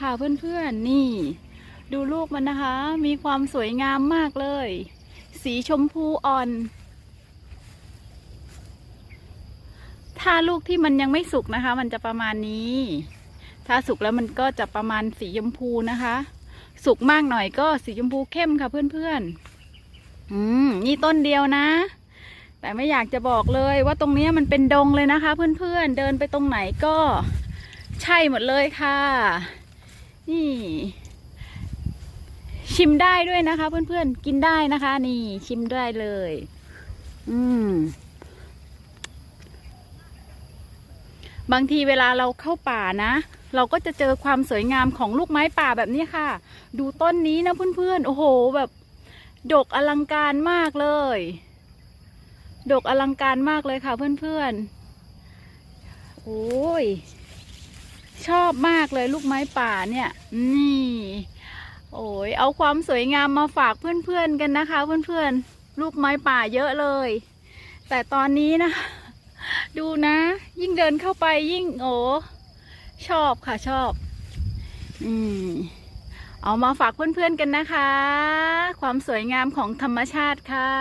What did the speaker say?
ค่ะเพื่อนๆ นี่ ดูลูกมันนะคะ มีความสวยงามมากเลย สีชมพูอ่อน ถ้าลูกที่มันยังไม่สุกนะคะ มันจะประมาณนี้ ถ้าสุกแล้วมันก็จะประมาณสีชมพูนะคะ สุกมากหน่อยก็สีชมพูเข้มค่ะเพื่อนๆ อืม นี่ต้นเดียวนะ แต่ไม่อยากจะบอกเลยว่าตรงนี้มันเป็นดงเลยนะคะ เพื่อนๆ เดินไปตรงไหนก็ ใช่หมดเลยค่ะ นี่ ชิมได้ด้วยนะคะ เพื่อนๆ กินได้นะคะ นี่ชิมได้เลย อืม บางทีเวลาเราเข้าป่านะเราก็จะเจอความสวยงามของลูกไม้ป่าแบบนี้ค่ะ ดูต้นนี้นะเพื่อนๆ โอ้โหแบบ ดกอลังการมากเลย ดกอลังการมากเลยค่ะเพื่อนๆ โอ้ย ชอบมากเลยลูกไม้ป่าเนี่ย นี่ โอ้ยเอาความสวยงามมาฝากเพื่อนๆกันนะคะ เพื่อนๆ ลูกไม้ป่าเยอะเลย แต่ตอนนี้นะ ดูนะ ยิ่งเดินเข้าไปยิ่งโอ้ชอบค่ะชอบ อืมเอามาฝากเพื่อนๆกันนะคะ ความสวยงามของธรรมชาติค่ะ